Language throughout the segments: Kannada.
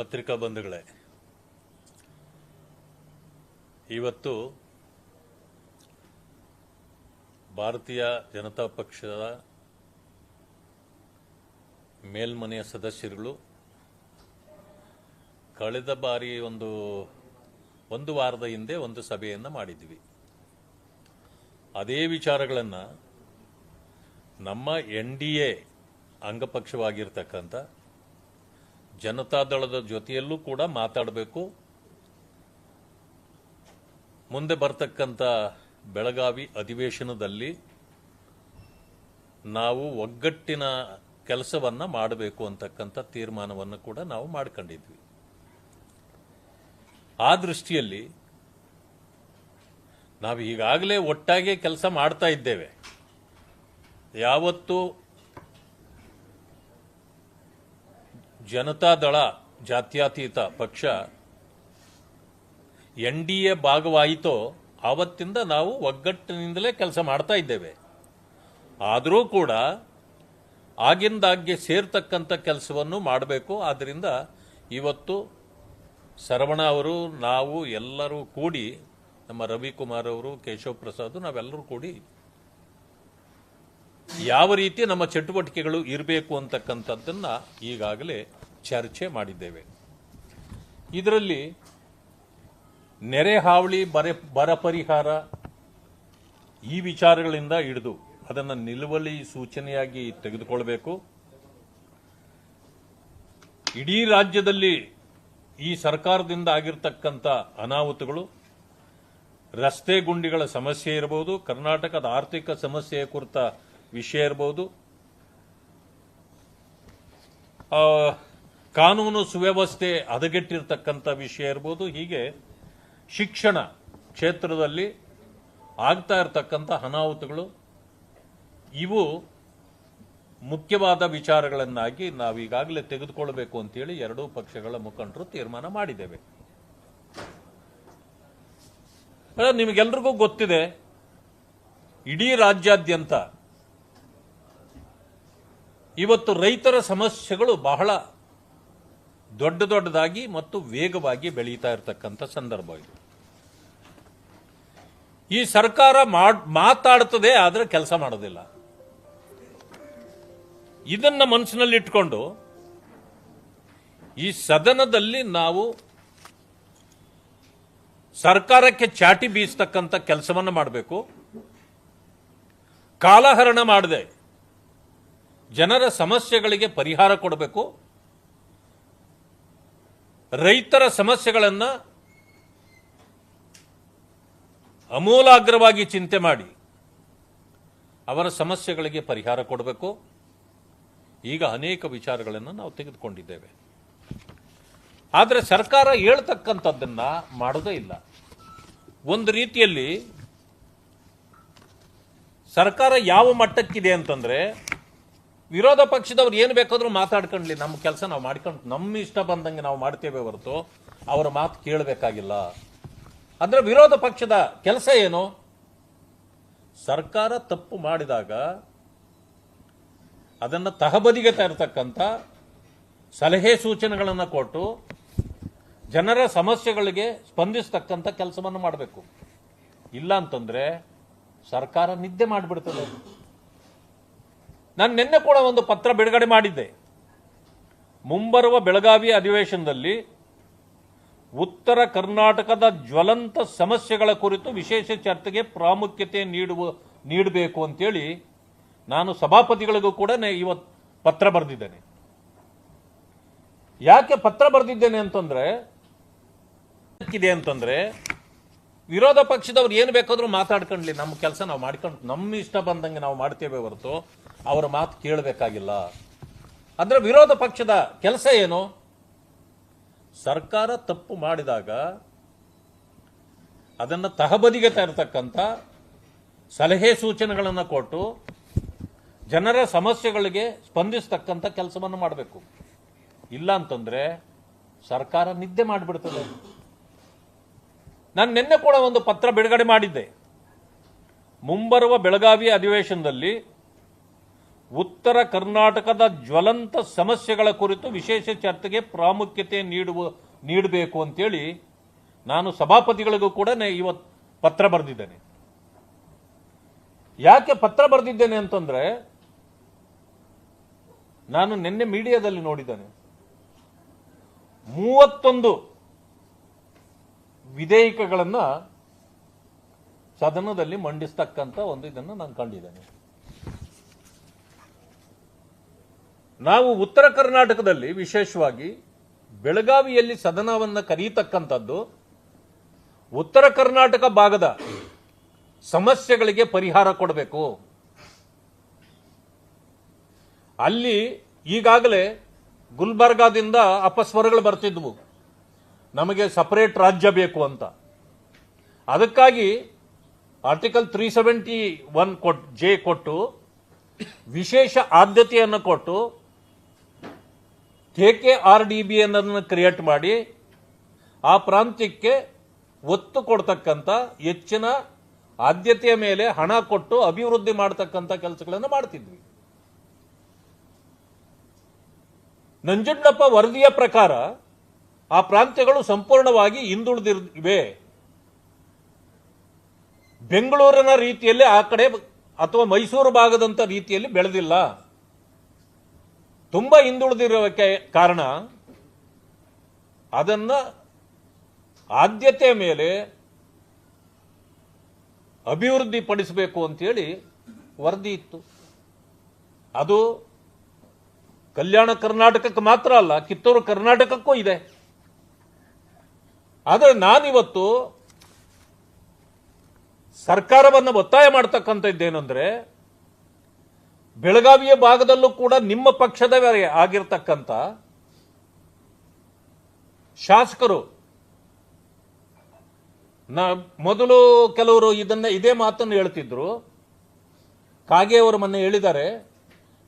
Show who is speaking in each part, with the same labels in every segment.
Speaker 1: ಪತ್ರಿಕಾ ಬಂಧುಗಳೇ, ಇವತ್ತು ಭಾರತೀಯ ಜನತಾ ಪಕ್ಷದ ಮೇಲ್ಮನೆಯ ಸದಸ್ಯರುಗಳು ಕಳೆದ ಬಾರಿ ಒಂದು ಒಂದು ವಾರದ ಹಿಂದೆ ಒಂದು ಸಭೆಯನ್ನು ಮಾಡಿದ್ವಿ. ಅದೇ ವಿಚಾರಗಳನ್ನು ನಮ್ಮ ಎನ್ ಡಿ ಎ ಅಂಗಪಕ್ಷವಾಗಿರ್ತಕ್ಕಂಥ ಜನತಾದಳದ ಜೊತೆಯಲ್ಲೂ ಕೂಡ ಮಾತಾಡಬೇಕು. ಮುಂದೆ ಬರ್ತಕ್ಕಂಥ ಬೆಳಗಾವಿ ಅಧಿವೇಶನದಲ್ಲಿ ನಾವು ಒಗ್ಗಟ್ಟಿನ ಕೆಲಸವನ್ನು ಮಾಡಬೇಕು ಅಂತಕ್ಕಂಥ ತೀರ್ಮಾನವನ್ನು ಕೂಡ ನಾವು ಮಾಡ್ಕೊಂಡಿದ್ವಿ. ಆ ದೃಷ್ಟಿಯಲ್ಲಿ ನಾವು ಈಗಾಗಲೇ ಒಟ್ಟಾಗಿ ಕೆಲಸ ಮಾಡ್ತಾ ಇದ್ದೇವೆ. ಯಾವತ್ತು ಜನತಾದಳ ಜಾತ್ಯತೀತ ಪಕ್ಷ ಎನ್ ಡಿ ಎ ಭಾಗವಾಯಿತೋ ಆವತ್ತಿಂದ ನಾವು ಒಗ್ಗಟ್ಟಿನಿಂದಲೇ ಕೆಲಸ ಮಾಡ್ತಾ ಇದ್ದೇವೆ. ಆದರೂ ಕೂಡ ಆಗಿಂದಾಗ್ಗೆ ಸೇರ್ತಕ್ಕಂಥ ಕೆಲಸವನ್ನು ಮಾಡಬೇಕು. ಆದ್ದರಿಂದ ಇವತ್ತು ಶರವಣ ಅವರು, ನಾವು ಎಲ್ಲರೂ ಕೂಡಿ, ನಮ್ಮ ರವಿಕುಮಾರ್ ಅವರು, ಕೇಶವ್ ಪ್ರಸಾದ್ ನಾವೆಲ್ಲರೂ ಕೂಡಿ ಯಾವ ರೀತಿ ನಮ್ಮ ಚಟುವಟಿಕೆಗಳು ಇರಬೇಕು ಅಂತಕ್ಕಂಥದ್ದನ್ನು ಈಗಾಗಲೇ ಚರ್ಚೆ ಮಾಡಿದ್ದೇವೆ. ಇದರಲ್ಲಿ ನೆರೆ ಹಾವಳಿ ಬರೆ, ಬರ ಪರಿಹಾರ ಈ ವಿಚಾರಗಳಿಂದ ಹಿಡಿದು ಅದನ್ನು ನಿಲುವಳಿ ಸೂಚನೆಯಾಗಿ ತೆಗೆದುಕೊಳ್ಬೇಕು. ಇಡೀ ರಾಜ್ಯದಲ್ಲಿ ಈ ಸರ್ಕಾರದಿಂದ ಆಗಿರತಕ್ಕಂಥ ಅನಾಹುತಗಳು, ರಸ್ತೆ ಗುಂಡಿಗಳ ಸಮಸ್ಯೆ ಇರಬಹುದು ಕರ್ನಾಟಕದ ಆರ್ಥಿಕ ಸಮಸ್ಯೆಯ ಕುರಿತ ವಿಷಯ ಇರಬಹುದು ಕಾನೂನು ಸುವ್ಯವಸ್ಥೆ ಹದಗೆಟ್ಟಿರ್ತಕ್ಕಂಥ ವಿಷಯ ಇರ್ಬೋದು, ಹೀಗೆ ಶಿಕ್ಷಣ ಕ್ಷೇತ್ರದಲ್ಲಿ ಆಗ್ತಾ ಇರತಕ್ಕಂಥ ಅನಾಹುತಗಳು, ಇವು ಮುಖ್ಯವಾದ ವಿಚಾರಗಳನ್ನಾಗಿ ನಾವೀಗಾಗಲೇ ತೆಗೆದುಕೊಳ್ಳಬೇಕು ಅಂತೇಳಿ ಎರಡೂ ಪಕ್ಷಗಳ ಮುಖಂಡರು ತೀರ್ಮಾನ ಮಾಡಿದ್ದೇವೆ. ನಿಮಗೆಲ್ರಿಗೂ ಗೊತ್ತಿದೆ, ಇಡೀ ರಾಜ್ಯಾದ್ಯಂತ ಇವತ್ತು ರೈತರ ಸಮಸ್ಯೆಗಳು ಬಹಳ ದೊಡ್ಡ ದೊಡ್ಡದಾಗಿ ಮತ್ತು ವೇಗವಾಗಿ ಬೆಳೀತಾ ಇರತಕ್ಕಂಥ ಸಂದರ್ಭ ಇದು. ಈ ಸರ್ಕಾರ ಮಾತಾಡ್ತದೆ, ಆದರೆ ಕೆಲಸ ಮಾಡೋದಿಲ್ಲ. ಇದನ್ನ ಮನಸ್ಸಿನಲ್ಲಿಟ್ಕೊಂಡು ಈ ಸದನದಲ್ಲಿ ನಾವು ಸರ್ಕಾರಕ್ಕೆ ಚಾಟಿ ಬೀಸ್ತಕ್ಕಂಥ ಕೆಲಸವನ್ನು ಮಾಡಬೇಕು. ಕಾಲಹರಣ ಮಾಡದೆ. ಜನರ ಸಮಸ್ಯೆಗಳಿಗೆ ಪರಿಹಾರ ಕೊಡಬೇಕು. ರೈತರ ಸಮಸ್ಯೆಗಳನ್ನು ಅಮೂಲಾಗ್ರವಾಗಿ ಚಿಂತೆ ಮಾಡಿ ಅವರ ಸಮಸ್ಯೆಗಳಿಗೆ ಪರಿಹಾರ ಕೊಡಬೇಕು. ಈಗ ಅನೇಕ ವಿಚಾರಗಳನ್ನು ನಾವು ತೆಗೆದುಕೊಂಡಿದ್ದೇವೆ. ಆದರೆ ಸರ್ಕಾರ ಹೇಳ್ತಕ್ಕಂಥದ್ದನ್ನು ಮಾಡೋದೇ ಇಲ್ಲ. ಒಂದು ರೀತಿಯಲ್ಲಿ ಸರ್ಕಾರ ಯಾವ ಮಟ್ಟಕ್ಕಿದೆ ಅಂತಂದ್ರೆ ವಿರೋಧ ಪಕ್ಷದವ್ರು ಏನು ಬೇಕಾದ್ರೂ ಮಾತಾಡ್ಕೊಂಡ್ಲಿ, ನಮ್ಮ ಕೆಲಸ ನಾವು ಮಾಡ್ಕೊಂಡು, ನಮ್ಮ ಇಷ್ಟ ಬಂದಂಗೆ ನಾವು ಮಾಡ್ತೇವೆ ಹೊರತು ಅವರ ಮಾತು ಕೇಳಬೇಕಾಗಿಲ್ಲ. ಅಂದ್ರೆ ವಿರೋಧ ಪಕ್ಷದ ಕೆಲಸ ಏನು? ಸರ್ಕಾರ ತಪ್ಪು ಮಾಡಿದಾಗ ಅದನ್ನು ತಹಬದಿಗೆ ತರತಕ್ಕಂಥ ಸಲಹೆ ಸೂಚನೆಗಳನ್ನು ಕೊಟ್ಟು ಜನರ ಸಮಸ್ಯೆಗಳಿಗೆ ಸ್ಪಂದಿಸ್ತಕ್ಕಂಥ ಕೆಲಸವನ್ನು ಮಾಡಬೇಕು. ಇಲ್ಲ ಅಂತಂದರೆ ಸರ್ಕಾರ ನಿದ್ದೆ ಮಾಡಿಬಿಡ್ತದೆ. ನಾನು ನಿನ್ನೆ ಕೂಡ ಒಂದು ಪತ್ರ ಬಿಡುಗಡೆ ಮಾಡಿದ್ದೆ. ಮುಂಬರುವ ಬೆಳಗಾವಿ ಅಧಿವೇಶನದಲ್ಲಿ ಉತ್ತರ ಕರ್ನಾಟಕದ ಜ್ವಲಂತ ಸಮಸ್ಯೆಗಳ ಕುರಿತು ವಿಶೇಷ ಚರ್ಚೆಗೆ ಪ್ರಾಮುಖ್ಯತೆ ನೀಡುವ, ನೀಡಬೇಕು ಅಂತೇಳಿ ನಾನು ಸಭಾಪತಿಗಳಿಗೂ ಕೂಡ ಇವತ್ತು ಪತ್ರ ಬರೆದಿದ್ದೇನೆ. ಯಾಕೆ ಪತ್ರ ಬರೆದಿದ್ದೇನೆ ಅಂತಂದ್ರೆ ಇದೆ ಅಂತಂದ್ರೆ ವಿರೋಧ ಪಕ್ಷದವ್ರು ಏನು ಬೇಕಾದರೂ ಮಾತಾಡ್ಕೊಂಡ್ಲಿ, ನಮ್ಮ ಕೆಲಸ ನಾವು ಮಾಡ್ಕೊಂಡು, ನಮ್ಮ ಇಷ್ಟ ಬಂದಂಗೆ ನಾವು ಮಾಡ್ತೇವೆ ಹೊರತು. ಅವರ ಮಾತು ಕೇಳಬೇಕಾಗಿಲ್ಲ. ಅಂದರೆ ವಿರೋಧ ಪಕ್ಷದ ಕೆಲಸ ಏನು? ಸರ್ಕಾರ ತಪ್ಪು ಮಾಡಿದಾಗ ಅದನ್ನು ತಹಬದಿಗೆ ತರತಕ್ಕಂಥ ಸಲಹೆ ಸೂಚನೆಗಳನ್ನು ಕೊಟ್ಟು ಜನರ ಸಮಸ್ಯೆಗಳಿಗೆ ಸ್ಪಂದಿಸ್ತಕ್ಕಂಥ ಕೆಲಸವನ್ನು ಮಾಡಬೇಕು. ಇಲ್ಲ ಅಂತಂದ್ರೆ ಸರ್ಕಾರ ನಿದ್ದೆ ಮಾಡಿಬಿಡ್ತದೆ. ನಾನು ನಿನ್ನೆ ಕೂಡ ಒಂದು ಪತ್ರ ಬಿಡುಗಡೆ ಮಾಡಿದ್ದೆ. ಮುಂಬರುವ ಬೆಳಗಾವಿ ಅಧಿವೇಶನದಲ್ಲಿ ಉತ್ತರ ಕರ್ನಾಟಕದ ಜ್ವಲಂತ ಸಮಸ್ಯೆಗಳ ಕುರಿತು ವಿಶೇಷ ಚರ್ಚೆಗೆ ಪ್ರಾಮುಖ್ಯತೆ ನೀಡುವ, ನೀಡಬೇಕು ಅಂತೇಳಿ ನಾನು ಸಭಾಪತಿಗಳಿಗೂ ಕೂಡ ಇವತ್ತು ಪತ್ರ ಬರೆದಿದ್ದೇನೆ. ಯಾಕೆ ಪತ್ರ ಬರೆದಿದ್ದೇನೆ ಅಂತಂದ್ರೆ ನಾನು ನಿನ್ನೆ ಮೀಡಿಯಾದಲ್ಲಿ ನೋಡಿದ್ದೇನೆ. ಮೂವತ್ತೊಂದು ವಿಧೇಯಕಗಳನ್ನು ಸದನದಲ್ಲಿ ಮಂಡಿಸ್ತಕ್ಕಂಥ ಒಂದು ಇದನ್ನು ನಾನು ಕಂಡಿದ್ದೇನೆ. ನಾವು ಉತ್ತರ ಕರ್ನಾಟಕದಲ್ಲಿ ವಿಶೇಷವಾಗಿ ಬೆಳಗಾವಿಯಲ್ಲಿ ಸದನವನ್ನು ಕರೀತಕ್ಕಂಥದ್ದು ಉತ್ತರ ಕರ್ನಾಟಕ ಭಾಗದ ಸಮಸ್ಯೆಗಳಿಗೆ ಪರಿಹಾರ ಕೊಡಬೇಕು. ಅಲ್ಲಿ ಈಗಾಗಲೇ ಗುಲ್ಬರ್ಗಾದಿಂದ ಅಪಸ್ವರಗಳು ಬರ್ತಿದ್ವು. ನಮಗೆ ಸಪರೇಟ್ ರಾಜ್ಯ ಬೇಕು ಅಂತ. ಅದಕ್ಕಾಗಿ ಆರ್ಟಿಕಲ್ ತ್ರೀ ಸೆವೆಂಟಿ ಒನ್ ಕೊಟ್ ಜೆ ಕೊಟ್ಟು ವಿಶೇಷ ಆದ್ಯತೆಯನ್ನು ಕೊಟ್ಟು K K R D B ಅನ್ನೋದನ್ನು ಕ್ರಿಯೇಟ್ ಮಾಡಿ ಆ ಪ್ರಾಂತ್ಯಕ್ಕೆ ಒತ್ತು ಕೊಡ್ತಕ್ಕಂಥ ಹೆಚ್ಚಿನ ಆದ್ಯತೆಯ ಮೇಲೆ ಹಣ ಕೊಟ್ಟು ಅಭಿವೃದ್ಧಿ ಮಾಡ್ತಕ್ಕಂಥ ಕೆಲಸಗಳನ್ನು ಮಾಡ್ತಿದ್ವಿ. ನಂಜುಂಡಪ್ಪ ವರದಿಯ ಪ್ರಕಾರ ಆ ಪ್ರಾಂತ್ಯಗಳು ಸಂಪೂರ್ಣವಾಗಿ ಹಿಂದುಳಿದಿವೆ. ಬೆಂಗಳೂರಿನ ರೀತಿಯಲ್ಲಿ ಆ ಕಡೆ ಅಥವಾ ಮೈಸೂರು ಭಾಗದಂಥ ರೀತಿಯಲ್ಲಿ ಬೆಳೆದಿಲ್ಲ. ತುಂಬಾ ಹಿಂದುಳಿದಿರೋಕ್ಕೆ ಕಾರಣ ಅದನ್ನ ಆದ್ಯತೆ ಮೇಲೆ ಅಭಿವೃದ್ಧಿ ಪಡಿಸಬೇಕು ಅಂತೇಳಿ ವರದಿ ಇತ್ತು. ಅದು ಕಲ್ಯಾಣ ಕರ್ನಾಟಕಕ್ಕೆ ಮಾತ್ರ ಅಲ್ಲ, ಕಿತ್ತೂರು ಕರ್ನಾಟಕಕ್ಕೂ ಇದೆ. ಆದರೆ ನಾನಿವತ್ತು ಸರ್ಕಾರವನ್ನು ಒತ್ತಾಯ ಮಾಡ್ತಕ್ಕಂಥದ್ದೇನೆಂದ್ರೆ ಬೆಳಗಾವಿಯ ಭಾಗದಲ್ಲೂ ಕೂಡ ನಿಮ್ಮ ಪಕ್ಷದವರೇ ಆಗಿರ್ತಕ್ಕಂಥ ಶಾಸಕರು. ನಾ, ಮೊದಲು ಕೆಲವರು ಇದನ್ನ, ಇದೇ ಮಾತನ್ನು ಹೇಳ್ತಿದ್ರು. ಕಾಗೆ ಅವರು ಮೊನ್ನೆ ಹೇಳಿದ್ದಾರೆ,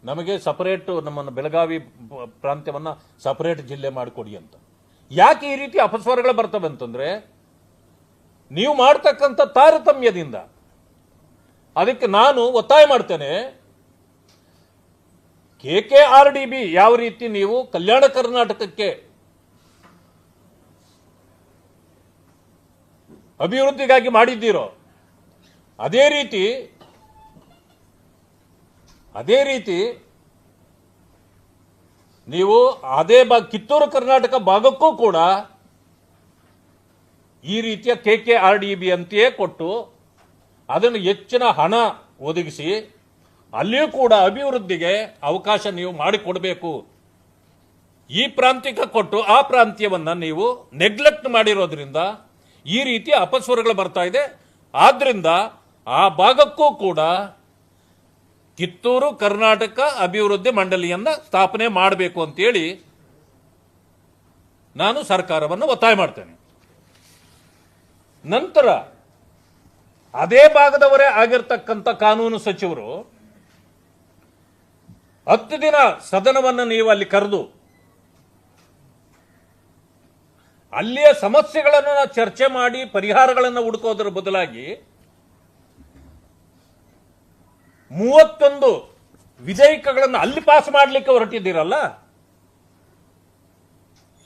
Speaker 1: ನಮಗೆ ಸಪರೇಟ್ ನಮ್ಮನ್ನು ಬೆಳಗಾವಿ ಪ್ರಾಂತ್ಯವನ್ನ ಸಪರೇಟ್ ಜಿಲ್ಲೆ ಮಾಡಿಕೊಡಿ ಅಂತ. ಯಾಕೆ ಈ ರೀತಿ ಅಪಸ್ವರಗಳು ಬರ್ತವೆ ಅಂತಂದ್ರೆ, ನೀವು ಮಾಡ್ತಕ್ಕಂಥ ತಾರತಮ್ಯದಿಂದ. ಅದಕ್ಕೆ ನಾನು ಒತ್ತಾಯ ಮಾಡ್ತೇನೆ K K R D B ಯಾವ ರೀತಿ ನೀವು ಕಲ್ಯಾಣ ಕರ್ನಾಟಕಕ್ಕೆ ಅಭಿವೃದ್ಧಿಗಾಗಿ ಮಾಡಿದ್ದೀರೋ, ಅದೇ ರೀತಿ ಅದೇ ರೀತಿ ನೀವು ಅದೇ ಬಾ, ಕಿತ್ತೂರು ಕರ್ನಾಟಕ ಭಾಗಕ್ಕೂ ಕೂಡ ಈ ರೀತಿಯ K K R D B ಅಂತೆಯೇ ಕೊಟ್ಟು ಅದನ್ನು ಹೆಚ್ಚಿನ ಹಣ ಒದಗಿಸಿ ಅಲ್ಲಿಯೂ ಕೂಡ ಅಭಿವೃದ್ಧಿಗೆ ಅವಕಾಶ ನೀವು ಮಾಡಿಕೊಡಬೇಕು. ಈ ಪ್ರಾಂತ್ಯಕ್ಕೆ ಕೊಟ್ಟು ಆ ಪ್ರಾಂತ್ಯವನ್ನು ನೀವು ನೆಗ್ಲೆಕ್ಟ್ ಮಾಡಿರೋದ್ರಿಂದ ಈ ರೀತಿ ಅಪಸ್ವರಗಳು ಬರ್ತಾ ಇದೆ. ಆದ್ರಿಂದ ಆ ಭಾಗಕ್ಕೂ ಕೂಡ ಕಿತ್ತೂರು ಕರ್ನಾಟಕ ಅಭಿವೃದ್ಧಿ ಮಂಡಳಿಯನ್ನ ಸ್ಥಾಪನೆ ಮಾಡಬೇಕು ಅಂತೇಳಿ ನಾನು ಸರ್ಕಾರವನ್ನು ಒತ್ತಾಯ ಮಾಡ್ತೇನೆ. ನಂತರ ಅದೇ ಭಾಗದವರೇ ಆಗಿರ್ತಕ್ಕಂಥ ಕಾನೂನು ಸಚಿವರು ಹತ್ತು ದಿನ ಸದನವನ್ನು ನೀವು ಅಲ್ಲಿ ಕರೆದು, ಅಲ್ಲಿಯ ಸಮಸ್ಯೆಗಳನ್ನು ಚರ್ಚೆ ಮಾಡಿ ಪರಿಹಾರಗಳನ್ನು ಹುಡುಕೋದ್ರ ಬದಲಾಗಿ ಮೂವತ್ತೊಂದು ವಿಧೇಯಕಗಳನ್ನು ಅಲ್ಲಿ ಪಾಸ್ ಮಾಡಲಿಕ್ಕೆ ಹೊರಟಿದ್ದೀರಲ್ಲ?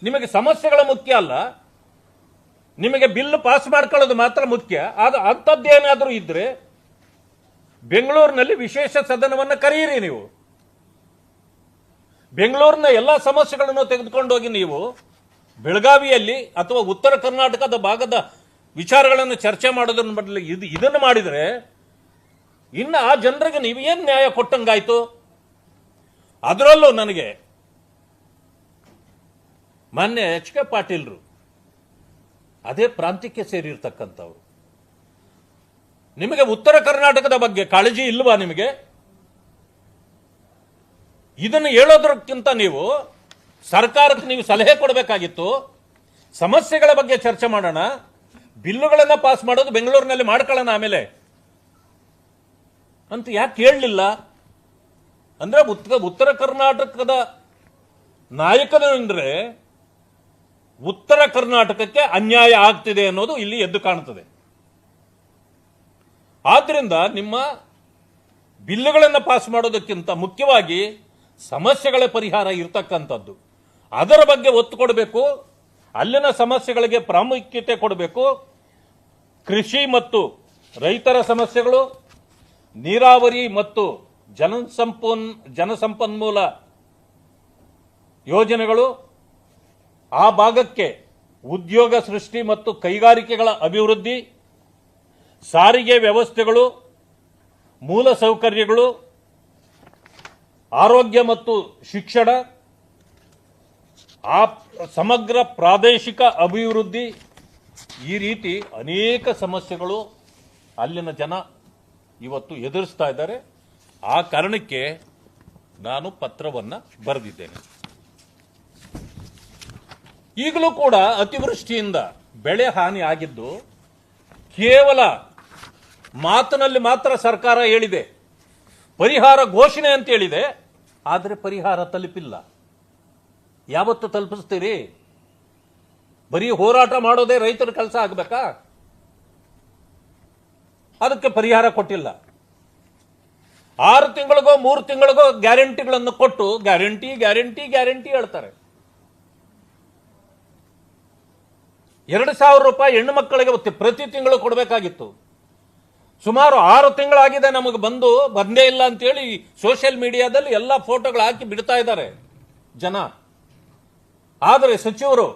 Speaker 1: ನಿಮಗೆ ಸಮಸ್ಯೆಗಳ ಮುಖ್ಯ ಅಲ್ಲ. ನಿಮಗೆ ಬಿಲ್ ಪಾಸ್ ಮಾಡ್ಕೊಳ್ಳೋದು ಮಾತ್ರ ಮುಖ್ಯ. ಅದು ಅಂಥದ್ದೇನಾದರೂ ಇದ್ರೆ ಬೆಂಗಳೂರಿನಲ್ಲಿ ವಿಶೇಷ ಸದನವನ್ನು ಕರೆಯಿರಿ ನೀವು. ಬೆಂಗಳೂರಿನ ಎಲ್ಲ ಸಮಸ್ಯೆಗಳನ್ನು ತೆಗೆದುಕೊಂಡೋಗಿ ನೀವು ಬೆಳಗಾವಿಯಲ್ಲಿ ಅಥವಾ ಉತ್ತರ ಕರ್ನಾಟಕದ ಭಾಗದ ವಿಚಾರಗಳನ್ನು ಚರ್ಚೆ ಮಾಡೋದರ ಬದಲು ಇದು ಇದನ್ನು ಮಾಡಿದರೆ ಇನ್ನು ಆ ಜನರಿಗೆ ನೀವು ಏನು ನ್ಯಾಯ ಕೊಟ್ಟಂಗಾಯ್ತು? ಅದರಲ್ಲೂ ನನಗೆ ಮೊನ್ನೆ ಎಚ್ ಕೆ ಪಾಟೀಲ್ರು ಅದೇ ಪ್ರಾಂತ್ಯಕ್ಕೆ ಸೇರಿರ್ತಕ್ಕಂಥವ್ರು. ನಿಮಗೆ ಉತ್ತರ ಕರ್ನಾಟಕದ ಬಗ್ಗೆ ಕಾಳಜಿ ಇಲ್ವಾ ನಿಮಗೆ? ಇದನ್ನು ಹೇಳೋದಕ್ಕಿಂತ ನೀವು ಸರ್ಕಾರಕ್ಕೆ ನೀವು ಸಲಹೆ ಕೊಡಬೇಕಾಗಿತ್ತು. ಸಮಸ್ಯೆಗಳ ಬಗ್ಗೆ ಚರ್ಚೆ ಮಾಡೋಣ. ಬಿಲ್ಲುಗಳನ್ನು ಪಾಸ್ ಮಾಡೋದು ಬೆಂಗಳೂರಿನಲ್ಲಿ ಮಾಡ್ಕೊಳ್ಳೋಣ ಆಮೇಲೆ. ಅಂತ ಯಾಕೆ ಹೇಳಲಿಲ್ಲ? ಅಂದ್ರೆ ಉತ್ತರ ಉತ್ತರ ಕರ್ನಾಟಕದ ನಾಯಕನು ಅಂದರೆ ಉತ್ತರ ಕರ್ನಾಟಕಕ್ಕೆ ಅನ್ಯಾಯ ಆಗ್ತಿದೆ ಅನ್ನೋದು ಇಲ್ಲಿ ಎದ್ದು ಕಾಣುತ್ತದೆ. ಆದ್ದರಿಂದ ನಿಮ್ಮ ಬಿಲ್ಲುಗಳನ್ನು ಪಾಸ್ ಮಾಡೋದಕ್ಕಿಂತ ಮುಖ್ಯವಾಗಿ ಸಮಸ್ಯೆಗಳ ಪರಿಹಾರ ಇರ್ತಕ್ಕಂಥದ್ದು. ಅದರ ಬಗ್ಗೆ ಒತ್ತು ಕೊಡಬೇಕು, ಅಲ್ಲಿನ ಸಮಸ್ಯೆಗಳಿಗೆ ಪ್ರಾಮುಖ್ಯತೆ ಕೊಡಬೇಕು. ಕೃಷಿ ಮತ್ತು ರೈತರ ಸಮಸ್ಯೆಗಳು, ನೀರಾವರಿ ಮತ್ತು ಜನಸಂಪನ್, ಜನಸಂಪನ್ಮೂಲ ಯೋಜನೆಗಳು, ಆ ಭಾಗಕ್ಕೆ ಉದ್ಯೋಗ ಸೃಷ್ಟಿ ಮತ್ತು ಕೈಗಾರಿಕೆಗಳ ಅಭಿವೃದ್ಧಿ, ಸಾರಿಗೆ ವ್ಯವಸ್ಥೆಗಳು ಮೂಲ ಸೌಕರ್ಯಗಳು ಆರೋಗ್ಯ ಮತ್ತು ಶಿಕ್ಷಣ, ಆ ಸಮಗ್ರ ಪ್ರಾದೇಶಿಕ ಅಭಿವೃದ್ಧಿ, ಈ ರೀತಿ ಅನೇಕ ಸಮಸ್ಯೆಗಳು ಅಲ್ಲಿನ ಜನ ಇವತ್ತು ಎದುರಿಸ್ತಾ ಇದ್ದಾರೆ. ಆ ಕಾರಣಕ್ಕೆ ನಾನು ಪತ್ರವನ್ನು ಬರೆದಿದ್ದೇನೆ. ಈಗಲೂ ಕೂಡ ಅತಿವೃಷ್ಟಿಯಿಂದ ಬೆಳೆ ಹಾನಿ ಆಗಿದ್ದು ಕೇವಲ ಮಾತಿನಲ್ಲಿ ಮಾತ್ರ ಸರ್ಕಾರ ಹೇಳಿದೆ. ಪರಿಹಾರ ಘೋಷಣೆ ಅಂತ ಹೇಳಿದೆ, ಆದರೆ ಪರಿಹಾರ ತಲುಪಿಲ್ಲ. ಯಾವತ್ತು ತಲುಪಿಸ್ತೀರಿ? ಬರೀ ಹೋರಾಟ ಮಾಡೋದೇ ರೈತರ ಕೆಲಸ ಆಗಬೇಕಾ? ಅದಕ್ಕೆ ಪರಿಹಾರ ಕೊಟ್ಟಿಲ್ಲ. ಆರು ತಿಂಗಳಿಗೋ, ಮೂರು ತಿಂಗಳಿಗೋ ಗ್ಯಾರಂಟಿಗಳನ್ನು ಕೊಟ್ಟು ಗ್ಯಾರಂಟಿ ಗ್ಯಾರಂಟಿ ಗ್ಯಾರಂಟಿ ಹೇಳ್ತಾರೆ. ಎರಡು ಸಾವಿರ ರೂಪಾಯಿ ಹೆಣ್ಣು ಮಕ್ಕಳಿಗೆ ಪ್ರತಿ ತಿಂಗಳು ಕೊಡಬೇಕಾಗಿತ್ತು. ಸುಮಾರು ಆರು ತಿಂಗಳಾಗಿದೆ ನಮಗೆ ಬಂದು ಬಂದೇ ಇಲ್ಲ ಅಂತೇಳಿ ಸೋಷಿಯಲ್ ಮೀಡಿಯಾದಲ್ಲಿ ಎಲ್ಲ ಫೋಟೋಗಳು ಹಾಕಿ ಬಿಡ್ತಾ ಇದ್ದಾರೆ ಜನ. ಆದರೆ ಸಚಿವರು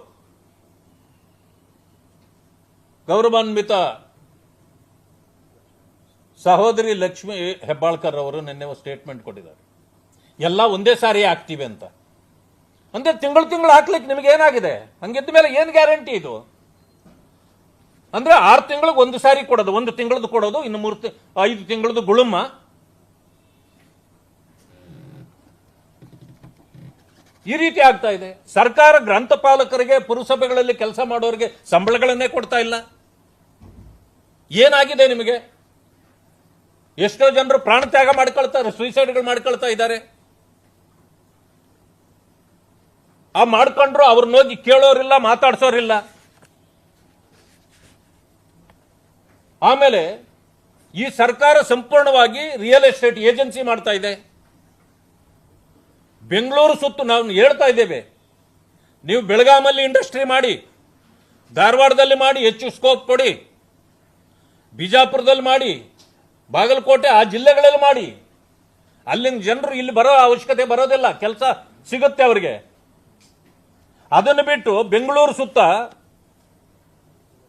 Speaker 1: ಗೌರವಾನ್ವಿತ ಸಹೋದರಿ ಲಕ್ಷ್ಮಿ ಹೆಬ್ಬಾಳ್ಕರ್ ಅವರು ನಿನ್ನೆ ಸ್ಟೇಟ್ಮೆಂಟ್ ಕೊಟ್ಟಿದ್ದಾರೆ. ಎಲ್ಲ ಒಂದೇ ಸಾರಿ ಹಾಕ್ತೀವಿ ಅಂತ. ಅಂದ್ರೆ ತಿಂಗಳು ತಿಂಗಳು ಹಾಕ್ಲಿಕ್ಕೆ ನಿಮಗೆ ಏನಾಗಿದೆ? ಹಂಗಿದ್ದ ಮೇಲೆ ಏನು ಗ್ಯಾರಂಟಿ ಇದು? ಅಂದ್ರೆ ಆರು ತಿಂಗಳಿಗೆ ಒಂದು ಸಾರಿ ಕೊಡೋದು, ಒಂದು ತಿಂಗಳದ್ದು ಕೊಡೋದು, ಇನ್ನು ಮೂರು ಐದು ತಿಂಗಳದ್ದು ಗುಳುಮ. ಈ ರೀತಿ ಆಗ್ತಾ ಇದೆ. ಸರ್ಕಾರ ಗ್ರಂಥಪಾಲಕರಿಗೆ ಪುರಸಭೆಗಳಲ್ಲಿ ಕೆಲಸ ಮಾಡೋರಿಗೆ ಸಂಬಳಗಳನ್ನೇ ಕೊಡ್ತಾ ಇಲ್ಲ. ಏನಾಗಿದೆ ನಿಮಗೆ? ಎಷ್ಟೋ ಜನರು ಪ್ರಾಣ ತ್ಯಾಗ ಮಾಡ್ಕೊಳ್ತಾರೆ ಸುಯಿಸೈಡ್ಗಳು ಮಾಡ್ಕೊಳ್ತಾ ಇದ್ದಾರೆ. ಆ ಮಾಡ್ಕೊಂಡ್ರು ಅವ್ರನ್ನೋಗಿ ಕೇಳೋರಿಲ್ಲ, ಮಾತಾಡ್ಸೋರಿಲ್ಲ. ಆಮೇಲೆ ಈ ಸರ್ಕಾರ ಸಂಪೂರ್ಣವಾಗಿ ರಿಯಲ್ ಎಸ್ಟೇಟ್ ಏಜೆನ್ಸಿ ಮಾಡ್ತಾ ಇದೆ. ಬೆಂಗಳೂರು ಸುತ್ತು ನಾವು ಹೇಳ್ತಾ ಇದ್ದೇವೆ. ನೀವು ಬೆಳಗಾಮಲ್ಲಿ ಇಂಡಸ್ಟ್ರಿ ಮಾಡಿ, ಧಾರವಾಡದಲ್ಲಿ ಮಾಡಿ, ಹೆಚ್ಚು ಸ್ಕೋಪ್ ಕೊಡಿ, ಬಿಜಾಪುರದಲ್ಲಿ ಮಾಡಿ, ಬಾಗಲಕೋಟೆ ಆ ಜಿಲ್ಲೆಗಳಲ್ಲಿ ಮಾಡಿ. ಅಲ್ಲಿನ ಜನರು ಇಲ್ಲಿ ಬರೋ ಅವಶ್ಯಕತೆ ಬರೋದಿಲ್ಲ, ಕೆಲಸ ಸಿಗುತ್ತೆ ಅವರಿಗೆ. ಅದನ್ನು ಬಿಟ್ಟು ಬೆಂಗಳೂರು ಸುತ್ತ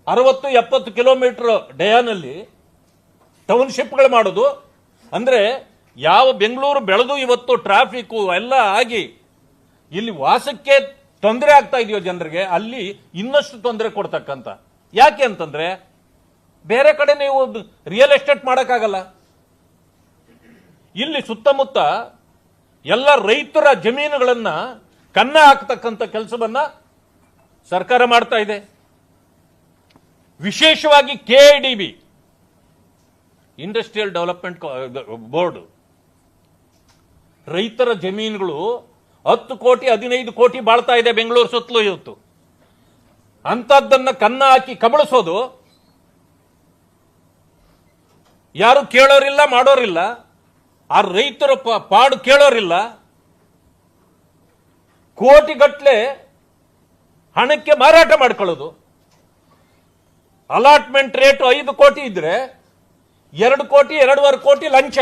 Speaker 1: ಅರವತ್ತು ಎಪ್ಪತ್ತು ಕಿಲೋಮೀಟರ್ ಡಯಾನಲ್ಲಿ ಟೌನ್ಶಿಪ್ಗಳು ಮಾಡೋದು. ಅಂದರೆ ಯಾವ ಬೆಂಗಳೂರು ಬೆಳೆದು ಇವತ್ತು ಟ್ರಾಫಿಕ್ಕು ಎಲ್ಲ ಆಗಿ ಇಲ್ಲಿ ವಾಸಕ್ಕೆ ತೊಂದರೆ ಆಗ್ತಾ ಇದೆಯೋ ಜನರಿಗೆ, ಅಲ್ಲಿ ಇನ್ನಷ್ಟು ತೊಂದರೆ ಕೊಡ್ತಕ್ಕಂಥ. ಯಾಕೆ ಅಂತಂದರೆ ಬೇರೆ ಕಡೆ ನೀವು ರಿಯಲ್ ಎಸ್ಟೇಟ್ ಮಾಡೋಕ್ಕಾಗಲ್ಲ. ಇಲ್ಲಿ ಸುತ್ತಮುತ್ತ ಎಲ್ಲ ರೈತರ ಜಮೀನುಗಳನ್ನು ಕನ್ನ ಹಾಕ್ತಕ್ಕಂಥ ಕೆಲಸವನ್ನು ಸರ್ಕಾರ ಮಾಡ್ತಾ ಇದೆ. ವಿಶೇಷವಾಗಿ ಕೆಐಡಿಬಿ ಇಂಡಸ್ಟ್ರಿಯಲ್ ಡೆವಲಪ್ಮೆಂಟ್ ಬೋರ್ಡ್ ರೈತರ ಜಮೀನುಗಳು ಹತ್ತು ಕೋಟಿ, ಹದಿನೈದು ಕೋಟಿ ಬಾಳ್ತಾ ಇದೆ ಬೆಂಗಳೂರು ಸುತ್ತಲೂ ಇವತ್ತು. ಅಂಥದ್ದನ್ನ ಕನ್ನ ಹಾಕಿ ಕಬಳಿಸೋದು ಯಾರು ಕೇಳೋರಿಲ್ಲ, ಮಾಡೋರಿಲ್ಲ. ಆ ರೈತರ ಪಾಡು ಕೇಳೋರಿಲ್ಲ. ಕೋಟಿಗಟ್ಲೆ ಹಣಕ್ಕೆ ಮಾರಾಟ ಮಾಡ್ಕೊಳ್ಳೋದು. ಅಲಾಟ್ಮೆಂಟ್ ರೇಟ್ ಐದು ಕೋಟಿ ಇದ್ರೆ ಎರಡು ಕೋಟಿ, ಎರಡೂವರೆ ಕೋಟಿ ಲಂಚ.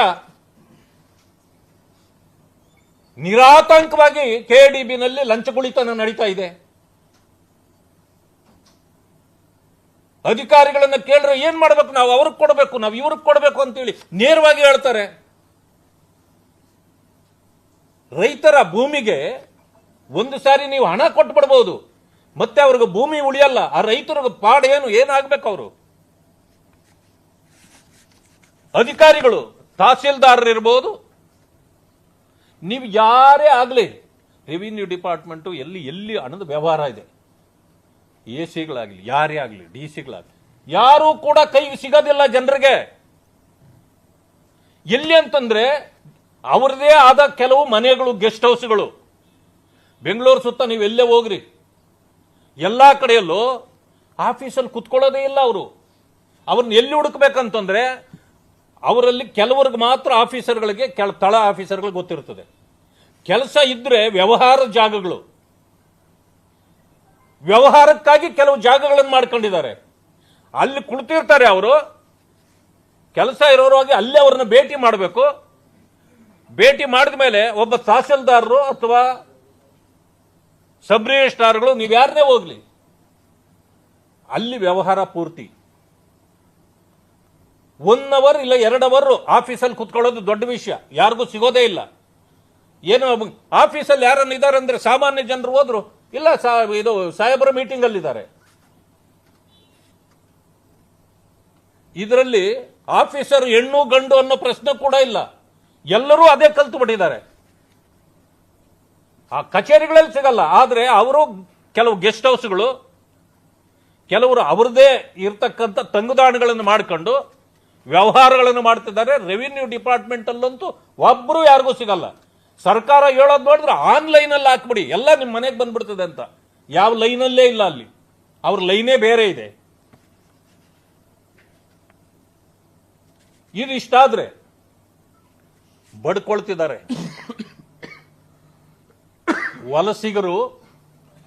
Speaker 1: ನಿರಾತಂಕವಾಗಿ ಕೆಡಿಬಿನಲ್ಲಿ ಲಂಚಗುಳಿತನ ನಡೀತಾ ಇದೆ. ಅಧಿಕಾರಿಗಳನ್ನ ಕೇಳಿದ್ರೆ ಏನ್ ಮಾಡ್ಬೇಕು ನಾವು? ಅವ್ರಿಗೆ ಕೊಡಬೇಕು, ನಾವು ಇವ್ರಿಗೆ ಕೊಡಬೇಕು ಅಂತೇಳಿ ನೇರವಾಗಿ ಹೇಳ್ತಾರೆ. ರೈತರ ಭೂಮಿಗೆ ಒಂದು ಸಾರಿ ನೀವು ಹಣ ಕೊಟ್ಟು ಬಿಡ್ಬೋದು ಮತ್ತೆ ಅವ್ರಿಗೆ ಭೂಮಿ ಉಳಿಯಲ್ಲ, ಆ ರೈತರಿಗೆ ಪಾಡ ಏನು, ಏನಾಗ್ಬೇಕು ಅವರು? ಅಧಿಕಾರಿಗಳು ತಹಸೀಲ್ದಾರ್ ಇರ್ಬೋದು ನೀವು ಯಾರೇ ಆಗಲಿ, ರೆವಿನ್ಯೂ ಡಿಪಾರ್ಟ್ಮೆಂಟು ಎಲ್ಲಿ ಎಲ್ಲಿ ಹಣದ ವ್ಯವಹಾರ ಇದೆ. ಎ ಸಿಗಳಾಗಲಿ ಯಾರೇ ಆಗಲಿ ಡಿ ಸಿಗಳಾಗಲಿ ಯಾರೂ ಕೂಡ ಕೈ ಸಿಗೋದಿಲ್ಲ ಜನರಿಗೆ. ಎಲ್ಲಿ ಅಂತಂದ್ರೆ ಅವ್ರದೇ ಆದ ಕೆಲವು ಮನೆಗಳು, ಗೆಸ್ಟ್ ಹೌಸ್ಗಳು. ಬೆಂಗಳೂರು ಸುತ್ತ ನೀವು ಎಲ್ಲೇ ಹೋಗ್ರಿ. ಎಲ್ಲ ಕಡೆಯಲ್ಲೂ ಆಫೀಸಲ್ಲಿ ಕುತ್ಕೊಳ್ಳೋದೇ ಇಲ್ಲ ಅವರು. ಅವ್ರನ್ನ ಎಲ್ಲಿ ಹುಡುಕ್ಬೇಕಂತಂದ್ರೆ ಅವರಲ್ಲಿ ಕೆಲವ್ರಿಗೆ ಮಾತ್ರ ಆಫೀಸರ್ಗಳಿಗೆ, ಕೆಳ ತಳ ಆಫೀಸರ್ಗಳಿಗೆ ಗೊತ್ತಿರ್ತದೆ ಕೆಲಸ ಇದ್ರೆ ವ್ಯವಹಾರ ಜಾಗಗಳು. ವ್ಯವಹಾರಕ್ಕಾಗಿ ಕೆಲವು ಜಾಗಗಳನ್ನು ಮಾಡ್ಕೊಂಡಿದ್ದಾರೆ. ಅಲ್ಲಿ ಕುಳಿತಿರ್ತಾರೆ ಅವರು. ಕೆಲಸ ಇರೋರಾಗಿ ಅಲ್ಲೇ ಅವ್ರನ್ನ ಭೇಟಿ ಮಾಡಬೇಕು. ಭೇಟಿ ಮಾಡಿದ ಮೇಲೆ ಒಬ್ಬ ತಹಸೀಲ್ದಾರರು ಅಥವಾ ಸಬ್ ರಿಜಿಸ್ಟ್ರಾರ್ಗಳು ನೀವು ಯಾರನ್ನೇ ಹೋಗ್ಲಿ. ಅಲ್ಲಿ ವ್ಯವಹಾರ ಪೂರ್ತಿ. ಒನ್ ಅವರ್ ಇಲ್ಲ, ಎರಡು ಅವರ್ ಆಫೀಸಲ್ಲಿ ಕುತ್ಕೊಳ್ಳೋದು ದೊಡ್ಡ ವಿಷಯ. ಯಾರಿಗೂ ಸಿಗೋದೇ ಇಲ್ಲ. ಏನು, ಆಫೀಸಲ್ಲಿ ಯಾರನ್ನ ಇದ್ದಾರೆ ಅಂದ್ರೆ ಸಾಮಾನ್ಯ ಜನರು ಹೋದ್ರು, ಇಲ್ಲ ಇದು ಸಾಹೇಬರ ಮೀಟಿಂಗ್ ಅಲ್ಲಿ ಇದ್ದಾರೆ ಇದರಲ್ಲಿ ಆಫೀಸರ್ ಹೆಣ್ಣು ಗಂಡು ಅನ್ನೋ ಪ್ರಶ್ನೆ ಕೂಡ ಇಲ್ಲ. ಎಲ್ಲರೂ ಅದೇ ಕಲ್ತು ಬಿಟ್ಟಿದ್ದಾರೆ. ಆ ಕಚೇರಿಗಳಲ್ಲಿ ಸಿಗಲ್ಲ. ಆದರೆ ಅವರು ಕೆಲವು ಗೆಸ್ಟ್ ಹೌಸ್ಗಳು, ಕೆಲವರು ಅವರದೇ ಇರತಕ್ಕಂಥ ತಂಗುದಾಣಗಳನ್ನು ಮಾಡಿಕೊಂಡು ವ್ಯವಹಾರಗಳನ್ನು ಮಾಡ್ತಿದ್ದಾರೆ. ರೆವಿನ್ಯೂ ಡಿಪಾರ್ಟ್ಮೆಂಟ್ ಅಲ್ಲಂತೂ ಒಬ್ಬರು ಯಾರಿಗೂ ಸಿಗಲ್ಲ. ಸರ್ಕಾರ ಹೇಳೋದು ನೋಡಿದ್ರೆ ಆನ್ಲೈನಲ್ಲಿ ಹಾಕ್ಬಿಡಿ. ಎಲ್ಲ ನಿಮ್ಮ ಮನೆಗೆ ಬಂದ್ಬಿಡ್ತದೆ ಅಂತ. ಯಾವ ಲೈನಲ್ಲೇ ಇಲ್ಲ ಅಲ್ಲಿ. ಅವ್ರ ಲೈನೇ ಬೇರೆ ಇದೆ. ಇದು ಇಷ್ಟಾದ್ರೆ ಬಡ್ಕೊಳ್ತಿದ್ದಾರೆ. ವಲಸಿಗರು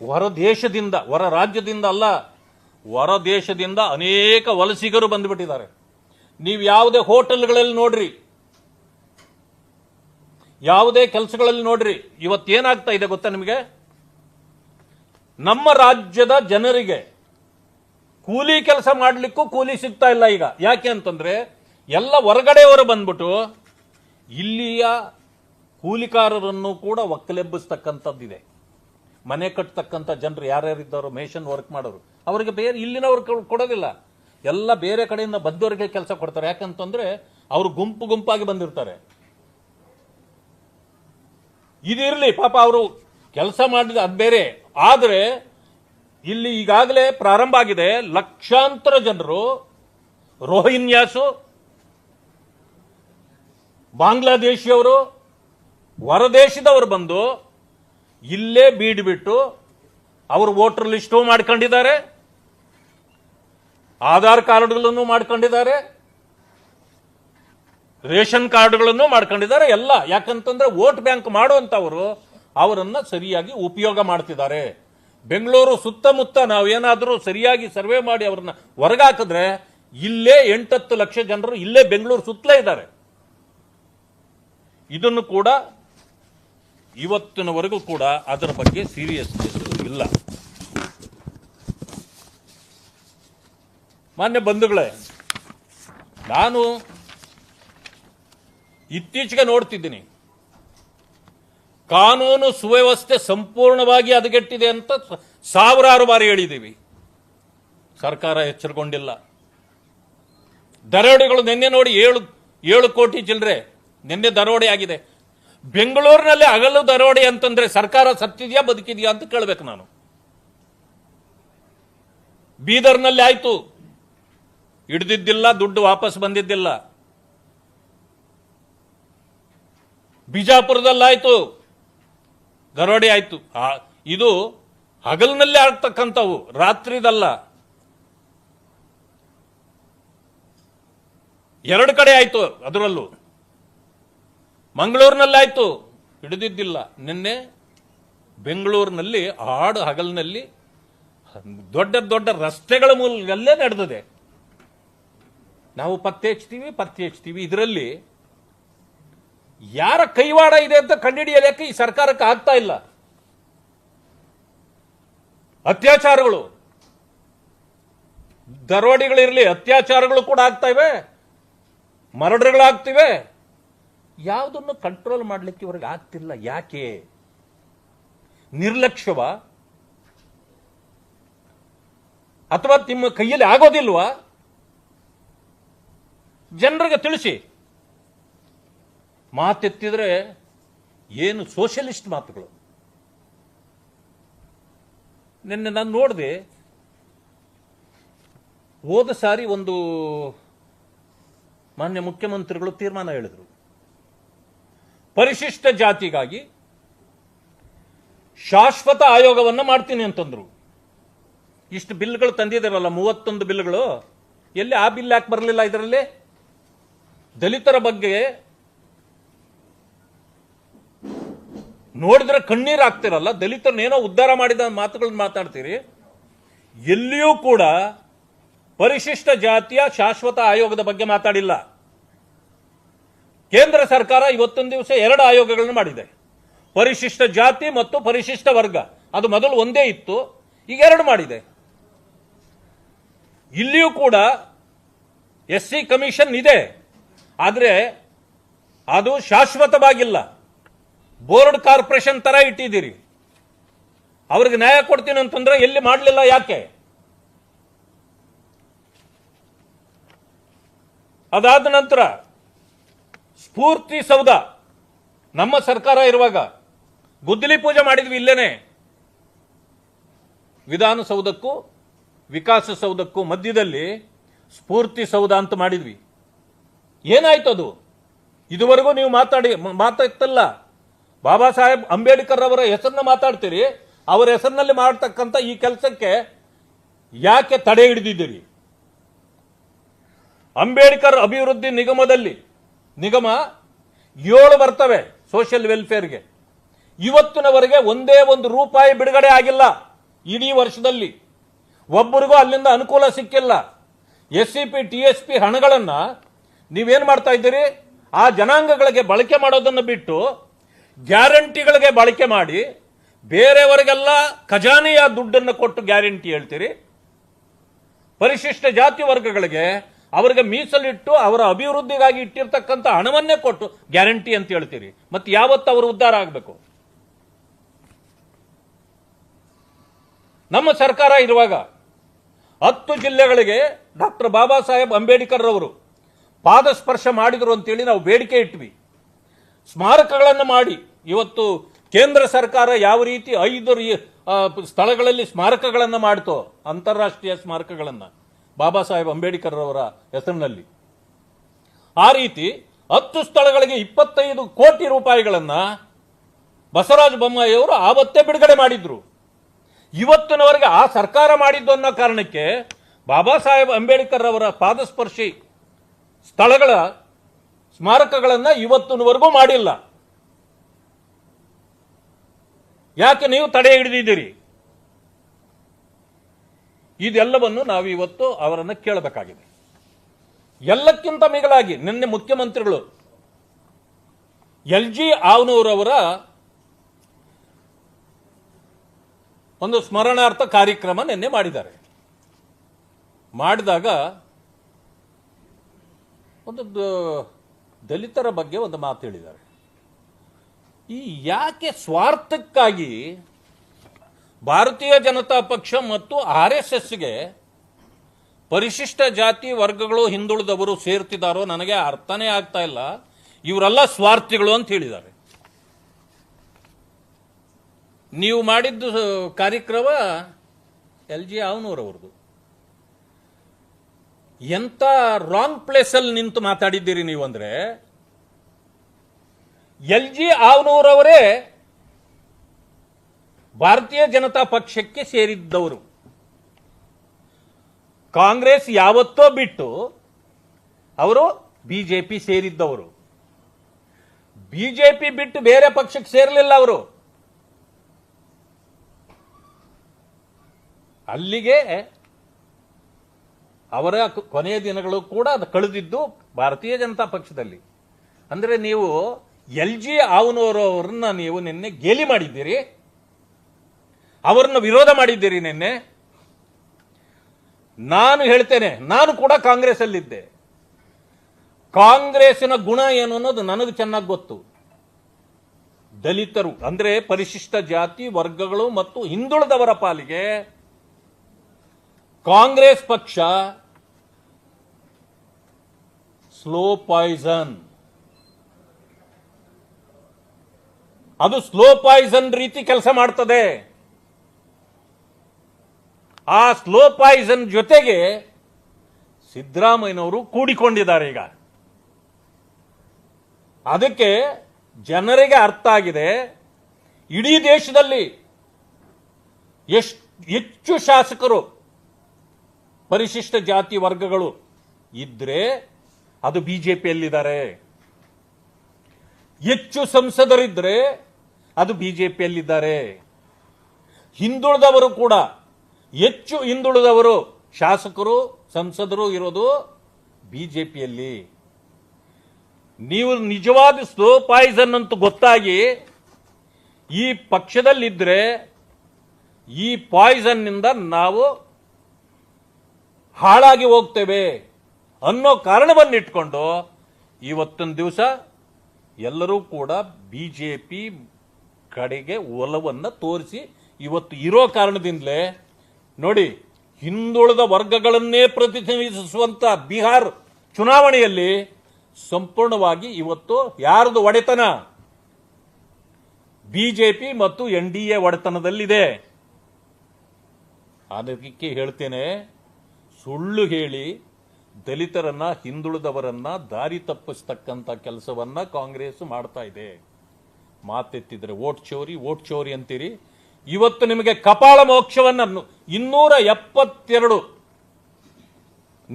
Speaker 1: ಹೊರ ದೇಶದಿಂದ, ಹೊರ ರಾಜ್ಯದಿಂದ ಅಲ್ಲ, ಹೊರ ದೇಶದಿಂದ ಅನೇಕ ವಲಸಿಗರು ಬಂದುಬಿಟ್ಟಿದ್ದಾರೆ. ನೀವು ಯಾವುದೇ ಹೋಟೆಲ್ಗಳಲ್ಲಿ ನೋಡ್ರಿ, ಯಾವುದೇ ಕೆಲಸಗಳಲ್ಲಿ ನೋಡ್ರಿ, ಇವತ್ತೇನಾಗ್ತಾ ಇದೆ ಗೊತ್ತಾ ನಿಮಗೆ? ನಮ್ಮ ರಾಜ್ಯದ ಜನರಿಗೆ ಕೂಲಿ ಕೆಲಸ ಮಾಡಲಿಕ್ಕೂ ಕೂಲಿ ಸಿಗ್ತಾ ಇಲ್ಲ ಈಗ. ಯಾಕೆ ಅಂತಂದ್ರೆ ಎಲ್ಲ ಹೊರಗಡೆಯವರು ಬಂದ್ಬಿಟ್ಟು ಇಲ್ಲಿಯ ಕೂಲಿಕಾರರನ್ನು ಕೂಡ ಒಕ್ಕಲೆಬ್ಬಿಸ್ತಕ್ಕಂಥದ್ದಿದೆ. ಮನೆ ಕಟ್ತಕ್ಕಂಥ ಜನರು ಯಾರ್ಯಾರಿದ್ದಾರೋ ಮೇಷನ್ ವರ್ಕ್ ಮಾಡೋರು. ಅವರಿಗೆ ಬೇರೆ ಇಲ್ಲಿನವ್ರು ಕೊಡೋದಿಲ್ಲ. ಎಲ್ಲ ಬೇರೆ ಕಡೆಯಿಂದ ಬಂದವರಿಗೆ ಕೆಲಸ ಕೊಡ್ತಾರೆ. ಯಾಕಂತಂದರೆ ಅವರು ಗುಂಪು ಗುಂಪಾಗಿ ಬಂದಿರ್ತಾರೆ. ಇದಿರಲಿ, ಪಾಪ ಅವರು ಕೆಲಸ ಮಾಡಿದ ಅದು ಬೇರೆ. ಆದರೆ ಇಲ್ಲಿ ಈಗಾಗಲೇ ಪ್ರಾರಂಭ ಆಗಿದೆ. ಲಕ್ಷಾಂತರ ಜನರು ರೋಹಿನ್ಯಾಸು ಬಾಂಗ್ಲಾದೇಶಿಯವರು ಹೊರದೇಶದವರು ಬಂದು ಇಲ್ಲೇ ಬೀಡ್ಬಿಟ್ಟು ಅವರು ವೋಟರ್ ಲಿಸ್ಟು ಮಾಡ್ಕೊಂಡಿದ್ದಾರೆ. ಆಧಾರ್ ಕಾರ್ಡ್ಗಳನ್ನು ಮಾಡ್ಕೊಂಡಿದ್ದಾರೆ. ರೇಷನ್ ಕಾರ್ಡ್ಗಳನ್ನು ಮಾಡ್ಕೊಂಡಿದ್ದಾರೆ ಎಲ್ಲ. ಯಾಕಂತಂದ್ರೆ ವೋಟ್ ಬ್ಯಾಂಕ್ ಮಾಡುವಂಥವರು ಅವರನ್ನು ಸರಿಯಾಗಿ ಉಪಯೋಗ ಮಾಡ್ತಿದ್ದಾರೆ. ಬೆಂಗಳೂರು ಸುತ್ತಮುತ್ತ ನಾವೇನಾದರೂ ಸರಿಯಾಗಿ ಸರ್ವೆ ಮಾಡಿ ಅವ್ರನ್ನ ಹೊರಗಾಕಿದ್ರೆ ಇಲ್ಲೇ ಎಂಟತ್ತು ಲಕ್ಷ ಜನರು ಇಲ್ಲೇ ಬೆಂಗಳೂರು ಸುತ್ತಲೇ ಇದ್ದಾರೆ. ಇದನ್ನು ಕೂಡ ಇವತ್ತಿನವರೆಗೂ ಕೂಡ ಅದರ ಬಗ್ಗೆ ಸೀರಿಯಸ್ನೆಸ್ ಇಲ್ಲ. ಮಾನ್ಯ ಬಂಧುಗಳೇ, ನಾನು ಇತ್ತೀಚೆಗೆ ನೋಡ್ತಿದ್ದೀನಿ. ಕಾನೂನು ಸುವ್ಯವಸ್ಥೆ ಸಂಪೂರ್ಣವಾಗಿ ಅದಗೆಟ್ಟಿದೆ ಅಂತ ಸಾವಿರಾರು ಬಾರಿ ಹೇಳಿದ್ದೀವಿ. ಸರ್ಕಾರ ಎಚ್ಚರಗೊಂಡಿಲ್ಲ. ದರೋಡೆಗಳು ನಿನ್ನೆ ನೋಡಿ ಏಳು ಏಳು ಕೋಟಿ ಚಿಲ್ಲರೆ ನಿನ್ನೆ ದರೋಡೆ ಆಗಿದೆ. ಬೆಂಗಳೂರಿನಲ್ಲಿ ಅಗಲು ದರೋಡೆ ಅಂತಂದ್ರೆ ಸರ್ಕಾರ ಸತ್ತಿದೆಯಾ ಬದುಕಿದೆಯಾ ಅಂತ ಕೇಳಬೇಕು ನಾನು. ಬೀದರ್ನಲ್ಲಿ ಆಯ್ತು. ಹಿಡ್ದಿದ್ದಿಲ್ಲ, ದುಡ್ಡು ವಾಪಸ್ ಬಂದಿದ್ದಿಲ್ಲ. ಬಿಜಾಪುರದಲ್ಲಾಯ್ತು ದರೋಡೆ ಆಯ್ತು. ಇದು ಹಗಲಿನಲ್ಲಿ ಆಗ್ತಕ್ಕಂಥವು, ರಾತ್ರಿದಲ್ಲ. ಎರಡು ಕಡೆ ಆಯ್ತು ಅದರಲ್ಲೂ. ಮಂಗಳೂರಿನಲ್ಲಾಯ್ತು. ಹಿಡಿದಿದ್ದಿಲ್ಲ. ನಿನ್ನೆ ಬೆಂಗಳೂರಿನಲ್ಲಿ, ಆಡು ಹಗಲಿನಲ್ಲಿ ದೊಡ್ಡ ದೊಡ್ಡ ರಸ್ತೆಗಳ ಮೂಲಕಲ್ಲೇ ನಡೆದಿದೆ. ನಾವು ಪತ್ತೆ ಹಚ್ತೀವಿ ಪತ್ತೆ ಹಚ್ತೀವಿ. ಇದರಲ್ಲಿ ಯಾರ ಕೈವಾಡ ಇದೆ ಅಂತ ಕಂಡುಹಿಡಿಯಲಿಕ್ಕೆ ಈ ಸರ್ಕಾರಕ್ಕೆ ಆಗ್ತಾ ಇಲ್ಲ? ಅತ್ಯಾಚಾರಗಳು. ದರೋಡೆಗಳಿರಲಿ, ಅತ್ಯಾಚಾರಗಳು ಕೂಡ ಆಗ್ತಾ ಇವೆ. ಮರಡ್ಗಳಾಗ್ತಿವೆ ಯಾವುದನ್ನು ಕಂಟ್ರೋಲ್ ಮಾಡಲಿಕ್ಕೆ ಇವ್ರಿಗೆ ಆಗ್ತಿಲ್ಲ. ಯಾಕೆ? ನಿರ್ಲಕ್ಷ್ಯವ? ಅಥವಾ ನಿಮ್ಮ ಕೈಯಲ್ಲಿ ಆಗೋದಿಲ್ವಾ? ಜನರಿಗೆ ತಿಳಿಸಿ. ಮಾತೆತ್ತಿದ್ರೆ ಏನು ಸೋಷಿಯಲಿಸ್ಟ್ ಮಾತುಗಳು? ನಿನ್ನೆ ನಾನು ನೋಡಿದೆ, ಹೋದ ಸಾರಿ ಒಂದು ಮಾನ್ಯ ಮುಖ್ಯಮಂತ್ರಿಗಳು ತೀರ್ಮಾನ ಹೇಳಿದರು. ಪರಿಶಿಷ್ಟ ಜಾತಿಗಾಗಿ ಶಾಶ್ವತ ಆಯೋಗವನ್ನು ಮಾಡ್ತೀನಿ ಅಂತಂದ್ರು. ಇಷ್ಟು ಬಿಲ್ಗಳು ತಂದಿದ್ದಾರಲ್ಲ, ಮೂವತ್ತೊಂದು ಬಿಲ್ಗಳು. ಎಲ್ಲಿ ಆ ಬಿಲ್ ಯಾಕೆ ಬರಲಿಲ್ಲ ಇದರಲ್ಲಿ? ದಲಿತರ ಬಗ್ಗೆ ನೋಡಿದ್ರೆ ಕಣ್ಣೀರು ಆಗ್ತಿರಲ್ಲ ದಲಿತರನ್ನೇನೋ ಉದ್ಧಾರ ಮಾಡಿದ ಮಾತುಗಳನ್ನ ಮಾತಾಡ್ತೀರಿ. ಎಲ್ಲಿಯೂ ಕೂಡ ಪರಿಶಿಷ್ಟ ಜಾತಿಯ ಶಾಶ್ವತ ಆಯೋಗದ ಬಗ್ಗೆ ಮಾತಾಡಿಲ್ಲ. ಕೇಂದ್ರ ಸರ್ಕಾರ ಇವತ್ತೊಂದು ದಿವಸ ಎರಡು ಆಯೋಗಗಳನ್ನು ಮಾಡಿದೆ. ಪರಿಶಿಷ್ಟ ಜಾತಿ ಮತ್ತು ಪರಿಶಿಷ್ಟ ವರ್ಗ. ಅದು ಮೊದಲು ಒಂದೇ ಇತ್ತು, ಈಗ ಎರಡು ಮಾಡಿದೆ. ಇಲ್ಲಿಯೂ ಕೂಡ ಎಸ್ ಸಿ ಕಮಿಷನ್ ಇದೆ. ಆದರೆ ಅದು ಶಾಶ್ವತವಾಗಿಲ್ಲ. ಬೋರ್ಡ್ ಕಾರ್ಪೊರೇಷನ್ ತರ ಇಟ್ಟಿದ್ದೀರಿ. ಅವ್ರಿಗೆ ನ್ಯಾಯ ಕೊಡ್ತೀನಿ ಅಂತಂದ್ರೆ ಎಲ್ಲಿ ಮಾಡಲಿಲ್ಲ ಯಾಕೆ? ಅದಾದ ನಂತರ ಸ್ಫೂರ್ತಿ ಸೌಧ. ನಮ್ಮ ಸರ್ಕಾರ ಇರುವಾಗ ಗುದ್ದಲಿ ಪೂಜೆ ಮಾಡಿದ್ವಿ ಇಲ್ಲೇನೆ. ವಿಧಾನಸೌಧಕ್ಕೂ ವಿಕಾಸಸೌಧಕ್ಕೂ ಮಧ್ಯದಲ್ಲಿ ಸ್ಫೂರ್ತಿ ಸೌಧ ಅಂತ ಮಾಡಿದ್ವಿ. ಏನಾಯ್ತು ಅದು? ಇದುವರೆಗೂ ನೀವು ಮಾತಾಡಿ, ಮಾತಾಡ್ತಲ್ಲ. ಬಾಬಾ ಸಾಹೇಬ್ ಅಂಬೇಡ್ಕರ್ ಅವರ ಹೆಸರನ್ನ ಮಾತಾಡ್ತೀರಿ, ಅವರ ಹೆಸರಿನಲ್ಲಿ ಮಾಡ್ತಕ್ಕಂಥ ಈ ಕೆಲಸಕ್ಕೆ ಯಾಕೆ ತಡೆ ಹಿಡಿದಿದ್ದೀರಿ? ಅಂಬೇಡ್ಕರ್ ಅಭಿವೃದ್ಧಿ ನಿಗಮದಲ್ಲಿ ನಿಗಮ ಏಳು ಬರ್ತವೆ ಸೋಷಿಯಲ್ ವೆಲ್ಫೇರ್ಗೆ ಇವತ್ತಿನವರೆಗೆ ಒಂದೇ ಒಂದು ರೂಪಾಯಿ ಬಿಡುಗಡೆ ಆಗಿಲ್ಲ ಇಡೀ ವರ್ಷದಲ್ಲಿ. ಒಬ್ಬರಿಗೂ ಅಲ್ಲಿಂದ ಅನುಕೂಲ ಸಿಕ್ಕಿಲ್ಲ. S C P T S P ಹಣಗಳನ್ನು ನೀವೇನು ಮಾಡ್ತಾ ಇದ್ದೀರಿ? ಆ ಜನಾಂಗಗಳಿಗೆ ಬಳಕೆ ಮಾಡೋದನ್ನು ಬಿಟ್ಟು ಗ್ಯಾರಂಟಿಗಳಿಗೆ ಬಳಕೆ ಮಾಡಿ ಬೇರೆಯವರಿಗೆಲ್ಲ ಖಜಾನೆಯ ದುಡ್ಡನ್ನು ಕೊಟ್ಟು ಗ್ಯಾರಂಟಿ ಹೇಳ್ತೀರಿ? ಪರಿಶಿಷ್ಟ ಜಾತಿ ವರ್ಗಗಳಿಗೆ ಅವರಿಗೆ ಮೀಸಲಿಟ್ಟು ಅವರ ಅಭಿವೃದ್ಧಿಗಾಗಿ ಇಟ್ಟಿರ್ತಕ್ಕಂಥ ಹಣವನ್ನೇ ಕೊಟ್ಟು ಗ್ಯಾರಂಟಿ ಅಂತ ಹೇಳ್ತೀರಿ. ಮತ್ತೆ ಯಾವತ್ತು ಅವರು ಉದ್ಧಾರ ಆಗಬೇಕು? ನಮ್ಮ ಸರ್ಕಾರ ಇರುವಾಗ ಹತ್ತು ಜಿಲ್ಲೆಗಳಿಗೆ ಡಾಕ್ಟರ್ ಬಾಬಾ ಸಾಹೇಬ್ ಅಂಬೇಡ್ಕರ್ ಅವರು ಪಾದಸ್ಪರ್ಶ ಮಾಡಿದರು ಅಂತೇಳಿ ನಾವು ಬೇಡಿಕೆ ಇಟ್ವಿ. ಸ್ಮಾರಕಗಳನ್ನು ಮಾಡಿ. ಇವತ್ತು ಕೇಂದ್ರ ಸರ್ಕಾರ ಯಾವ ರೀತಿ ಐದು ಸ್ಥಳಗಳಲ್ಲಿ ಸ್ಮಾರಕಗಳನ್ನು ಮಾಡ್ತೋ, ಅಂತಾರಾಷ್ಟ್ರೀಯ ಸ್ಮಾರಕಗಳನ್ನು. ಬಾಬಾ ಸಾಹೇಬ್ ಅಂಬೇಡ್ಕರ್ ಅವರ ಹೆಸರಿನಲ್ಲಿ. ಆ ರೀತಿ ಹತ್ತು ಸ್ಥಳಗಳಿಗೆ ಇಪ್ಪತ್ತೈದು ಕೋಟಿ ರೂಪಾಯಿಗಳನ್ನ ಬಸವರಾಜ ಬೊಮ್ಮಾಯಿಯವರು ಆವತ್ತೇ ಬಿಡುಗಡೆ ಮಾಡಿದ್ರು. ಇವತ್ತಿನವರೆಗೆ ಆ ಸರ್ಕಾರ ಮಾಡಿದ್ದು ಅನ್ನೋ ಕಾರಣಕ್ಕೆ ಬಾಬಾ ಸಾಹೇಬ್ ಅಂಬೇಡ್ಕರ್ ಅವರ ಪಾದಸ್ಪರ್ಶಿ ಸ್ಥಳಗಳ ಸ್ಮಾರಕಗಳನ್ನ ಇವತ್ತಿನವರೆಗೂ ಮಾಡಿಲ್ಲ. ಯಾಕೆ ನೀವು ತಡೆ ಹಿಡಿದಿದ್ದೀರಿ? ಇದೆಲ್ಲವನ್ನು ನಾವು ಇವತ್ತು ಅವರನ್ನು ಕೇಳಬೇಕಾಗಿದೆ. ಎಲ್ಲಕ್ಕಿಂತ ಮಿಗಿಲಾಗಿ ನಿನ್ನೆ ಮುಖ್ಯಮಂತ್ರಿಗಳು ಎಲ್ ಜಿ ಆವನೂರವರ ಒಂದು ಸ್ಮರಣಾರ್ಥ ಕಾರ್ಯಕ್ರಮ ನಿನ್ನೆ ಮಾಡಿದ್ದಾರೆ. ಮಾಡಿದಾಗ ಒಂದು ದಲಿತರ ಬಗ್ಗೆ ಒಂದು ಮಾತು ಹೇಳಿದ್ದಾರೆ. ಈ ಯಾಕೆ ಸ್ವಾರ್ಥಕ್ಕಾಗಿ ಭಾರತೀಯ ಜನತಾ ಪಕ್ಷ ಮತ್ತು ಆರ್ ಎಸ್ ಎಸ್ಗೆ ಪರಿಶಿಷ್ಟ ಜಾತಿ ವರ್ಗಗಳು ಹಿಂದುಳಿದವರು ಸೇರ್ತಿದ್ದಾರೋ ನನಗೆ ಅರ್ಥನೇ ಆಗ್ತಾ ಇಲ್ಲ. ಇವರೆಲ್ಲ ಸ್ವಾರ್ಥಿಗಳು ಅಂತ ಹೇಳಿದ್ದಾರೆ. ನೀವು ಮಾಡಿದ್ದು ಕಾರ್ಯಕ್ರಮ ಎಲ್ ಜಿ ಅವನೂರವ್ರದ್ದು ಎಂತ ರಾಂಗ್ ಪ್ಲೇಸಲ್ಲಿ ನಿಂತು ಮಾತಾಡಿದ್ದೀರಿ ನೀವು ಅಂದ್ರೆ ಎಲ್ ಜಿ ಆವನೂರವರೇ ಭಾರತೀಯ ಜನತಾ ಪಕ್ಷಕ್ಕೆ ಸೇರಿದ್ದವರು. ಕಾಂಗ್ರೆಸ್ ಯಾವತ್ತೋ ಬಿಟ್ಟು ಅವರು ಬಿಜೆಪಿ ಸೇರಿದ್ದವರು. ಬಿಜೆಪಿ ಬಿಟ್ಟು ಬೇರೆ ಪಕ್ಷಕ್ಕೆ ಸೇರಲಿಲ್ಲ ಅವರು. ಅಲ್ಲಿಗೆ ಅವರ ಕೊನೆಯ ದಿನಗಳು ಕೂಡ ಅದು ಕಳೆದಿದ್ದು ಭಾರತೀಯ ಜನತಾ ಪಕ್ಷದಲ್ಲಿ. ಅಂದ್ರೆ ನೀವು ಎಲ್ ಜಿ ಅವರನ್ನ ನೀವು ನಿನ್ನೆ ಗೇಲಿ ಮಾಡಿದ್ದೀರಿ. ಅವರನ್ನ ವಿರೋಧ ಮಾಡಿದ್ದೀರಿ ನಿನ್ನೆ. ನಾನು ಹೇಳ್ತೇನೆ, ನಾನು ಕೂಡ ಕಾಂಗ್ರೆಸ್ ಅಲ್ಲಿದ್ದೆ ಕಾಂಗ್ರೆಸ್ಸಿನ ಗುಣ ಏನು ಅನ್ನೋದು ನನಗೆ ಚೆನ್ನಾಗಿ ಗೊತ್ತು. ದಲಿತರು, ಅಂದ್ರೆ ಪರಿಶಿಷ್ಟ ಜಾತಿ ವರ್ಗಗಳು ಮತ್ತು ಹಿಂದುಳಿದವರ ಪಾಲಿಗೆ ಕಾಂಗ್ರೆಸ್ ಪಕ್ಷ ಸ್ಲೋ ಪಾಯ್ಸನ್. ಅದು ಸ್ಲೋ ಪಾಯ್ಸನ್ ರೀತಿ ಕೆಲಸ ಮಾಡ್ತದೆ. ಆ ಸ್ಲೋ ಪಾಯ್ಸನ್ ಜೊತೆಗೆ ಸಿದ್ದರಾಮಯ್ಯನವರು ಕೂಡಿಕೊಂಡಿದ್ದಾರೆ ಈಗ. ಅದಕ್ಕೆ ಜನರಿಗೆ ಅರ್ಥ ಆಗಿದೆ, ಇಡೀ ದೇಶದಲ್ಲಿ ಎಷ್ಟು, ಹೆಚ್ಚು ಶಾಸಕರು ಪರಿಶಿಷ್ಟ ಜಾತಿ ವರ್ಗಗಳು ಇದ್ರೆ ಅದು ಬಿಜೆಪಿಯಲ್ಲಿದ್ದಾರೆ. ಹೆಚ್ಚು ಸಂಸದರಿದ್ರೆ ಅದು ಬಿಜೆಪಿಯಲ್ಲಿದ್ದಾರೆ. ಹಿಂದುಳಿದವರು ಕೂಡ ಹೆಚ್ಚು ಹಿಂದುಳಿದವರು ಶಾಸಕರು, ಸಂಸದರು ಇರೋದು ಬಿ ಜೆ ಪಿಯಲ್ಲಿ ನೀವು ನಿಜವಾದ ಸ್ಲೋ ಪಾಯ್ಸನ್ ಅಂತ ಗೊತ್ತಾಗಿ ಈ ಪಕ್ಷದಲ್ಲಿದ್ದರೆ ಈ ಪಾಯ್ಸನ್ನಿಂದ ನಾವು ಹಾಳಾಗಿ ಹೋಗ್ತೇವೆ ಅನ್ನೋ ಕಾರಣವನ್ನಿಟ್ಕೊಂಡು ಇವತ್ತೊಂದು ದಿವಸ ಎಲ್ಲರೂ ಕೂಡ ಬಿಜೆಪಿ ಕಡೆಗೆ ಒಲವನ್ನು ತೋರಿಸಿ ಇವತ್ತು ಇರೋ ಕಾರಣದಿಂದಲೇ ನೋಡಿ, ಹಿಂದುಳಿದ ವರ್ಗಗಳನ್ನೇ ಪ್ರತಿನಿಧಿಸುವಂತ ಬಿಹಾರ್ ಚುನಾವಣೆಯಲ್ಲಿ ಸಂಪೂರ್ಣವಾಗಿ ಇವತ್ತು ಯಾರದು ಒಡೆತನ? ಬಿಜೆಪಿ ಮತ್ತು ಎನ್ ಡಿ ಎ ಒಡೆತನದಲ್ಲಿದೆ. ಅದಕ್ಕೆ ಹೇಳ್ತೇನೆ, ಸುಳ್ಳು ಹೇಳಿ ದಲಿತರನ್ನ, ಹಿಂದುಳಿದವರನ್ನ ದಾರಿ ತಪ್ಪಿಸ್ತಕ್ಕಂಥ ಕೆಲಸವನ್ನ ಕಾಂಗ್ರೆಸ್ ಮಾಡ್ತಾ ಇದೆ. ಮಾತೆತ್ತಿದ್ರೆ ಓಟ್ ಚೋರಿ ಓಟ್ ಚೋರಿ ಅಂತೀರಿ. ಇವತ್ತು ನಿಮಗೆ ಕಪಾಳ ಮೋಕ್ಷವನ್ನ ಇನ್ನೂರ ಎಪ್ಪತ್ತೆರಡು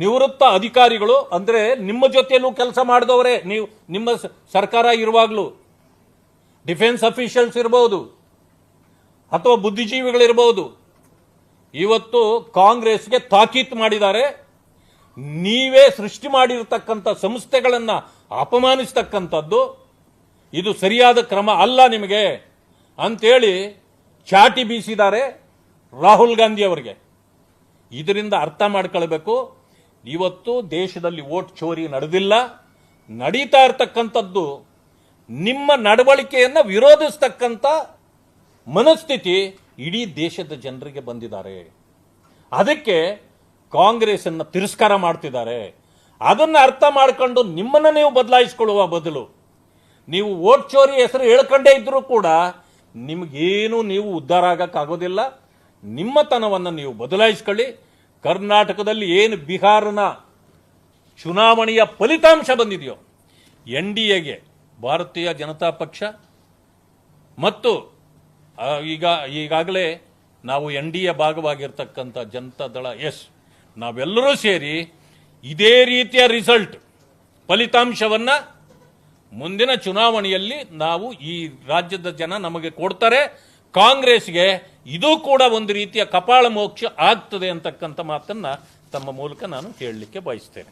Speaker 1: ನಿವೃತ್ತ ಅಧಿಕಾರಿಗಳು, ಅಂದರೆ ನಿಮ್ಮ ಜೊತೆಯಲ್ಲೂ ಕೆಲಸ ಮಾಡಿದವರೇ, ನೀವು, ನಿಮ್ಮ ಸರ್ಕಾರ ಇರುವಾಗಲೂ, ಡಿಫೆನ್ಸ್ ಅಫಿಷಿಯಲ್ಸ್ ಇರಬಹುದು ಅಥವಾ ಬುದ್ಧಿಜೀವಿಗಳಿರ್ಬೋದು, ಇವತ್ತು ಕಾಂಗ್ರೆಸ್ಗೆ ತಾಕೀತು ಮಾಡಿದ್ದಾರೆ, ನೀವೇ ಸೃಷ್ಟಿ ಮಾಡಿರತಕ್ಕಂಥ ಸಂಸ್ಥೆಗಳನ್ನು ಅಪಮಾನಿಸ್ತಕ್ಕಂಥದ್ದು, ಇದು ಸರಿಯಾದ ಕ್ರಮ ಅಲ್ಲ ನಿಮಗೆ, ಅಂತೇಳಿ ಚಾಟಿ ಬೀಸಿದ್ದಾರೆ. ರಾಹುಲ್ ಗಾಂಧಿ ಅವರಿಗೆ. ಇದರಿಂದ ಅರ್ಥ ಮಾಡ್ಕೊಳ್ಬೇಕು, ಇವತ್ತು ದೇಶದಲ್ಲಿ ವೋಟ್ ಚೋರಿ ನಡೆದಿಲ್ಲ. ನಡೀತಾ ಇರ್ತಕ್ಕಂಥದ್ದು ನಿಮ್ಮ ನಡವಳಿಕೆಯನ್ನು ವಿರೋಧಿಸ್ತಕ್ಕಂಥ ಮನಸ್ಥಿತಿ ಇಡೀ ದೇಶದ ಜನರಿಗೆ ಬಂದಿದ್ದಾರೆ. ಅದಕ್ಕೆ ಕಾಂಗ್ರೆಸ್ಸನ್ನು ತಿರಸ್ಕಾರ ಮಾಡ್ತಿದ್ದಾರೆ. ಅದನ್ನು ಅರ್ಥ ಮಾಡ್ಕೊಂಡು ನಿಮ್ಮನ್ನು ನೀವು ಬದಲಾಯಿಸಿಕೊಳ್ಳುವ ಬದಲು ನೀವು ವೋಟ್ ಚೋರಿ ಹೆಸರು ಹೇಳ್ಕೊಂಡೇ ಇದ್ರೂ ಕೂಡ ನಿಮಗೇನು ನೀವು ಉದ್ಧಾರ ಆಗಕ್ಕಾಗೋದಿಲ್ಲ. ನಿಮ್ಮತನವನ್ನು ನೀವು ಬದಲಾಯಿಸ್ಕೊಳ್ಳಿ. ಕರ್ನಾಟಕದಲ್ಲಿ ಏನು ಬಿಹಾರನ ಚುನಾವಣೆಯ ಫಲಿತಾಂಶ ಬಂದಿದೆಯೋ, ಎನ್ ಡಿ ಎಗೆ, ಭಾರತೀಯ ಜನತಾ ಪಕ್ಷ, ಮತ್ತು ಈಗ, ಈಗಾಗಲೇ ನಾವು ಎನ್ ಡಿ ಎ ಭಾಗವಾಗಿರ್ತಕ್ಕಂಥ ಜನತಾ ದಳ ಎಸ್, ನಾವೆಲ್ಲರೂ ಸೇರಿ ಇದೇ ರೀತಿಯ ರಿಸಲ್ಟ್, ಫಲಿತಾಂಶವನ್ನು ಮುಂದಿನ ಚುನಾವಣೆಯಲ್ಲಿ ನಾವು ಈ ರಾಜ್ಯದ ಜನ ನಮಗೆ ಕೊಡ್ತಾರೆ. ಕಾಂಗ್ರೆಸ್ಗೆ ಇದು ಕೂಡ ಒಂದು ರೀತಿಯ ಕಪಾಳ ಮೋಕ್ಷ ಆಗ್ತದೆ ಅಂತಕ್ಕಂಥ ಮಾತನ್ನು ತಮ್ಮ ಮೂಲಕ ನಾನು ಹೇಳಲಿಕ್ಕೆ ಬಯಸ್ತೇನೆ.